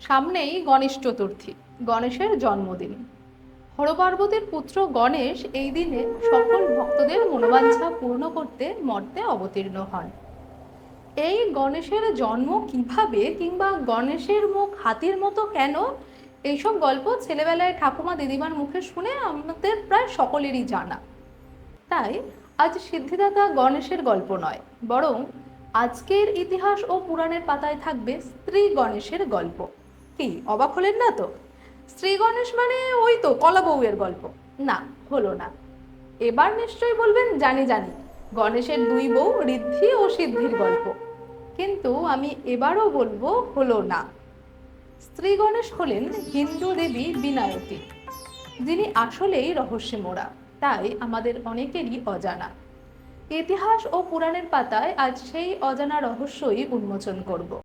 সামনেই গণেশ চতুর্থী, গণেশের জন্মদিন। হরপার্বতীর পুত্র গণেশ এই দিনে সকল ভক্তদের মনোবাঞ্ছা পূর্ণ করতে মর্তে অবতীর্ণ হন। এই গণেশের জন্ম কীভাবে কিংবা গণেশের মুখ হাতির মতো কেন? এইসব গল্প ছেলেবেলায় ঠাকুমা দিদিমার মুখে শুনে আমাদের প্রায় সকলেরই জানা। তাই আজ সিদ্ধিদাতা গণেশের গল্প নয়, বরং আজকের ইতিহাস ও পুরাণের পাতায় থাকবে স্ত্রী গণেশের গল্প। কি, অবাক হলেন না তো? স্ত্রী গণেশ মানে ওই তো কলা গল্প। না, হলো না। এবার নিশ্চয়ই বলবেন জানি জানি, গণেশের দুই বউ ঋদ্ধি ও সিদ্ধির গল্প। কিন্তু আমি এবারও বলব হলো না। স্ত্রী গণেশ হলেন হিন্দু দেবী বিনায়তী, যিনি আসলেই রহস্যে মোড়া তাই আমাদের অনেকেরই অজানা। ইতিহাস ও পুরাণের পাতায় আজ সেই অজানা রহস্যই উন্মোচন করব।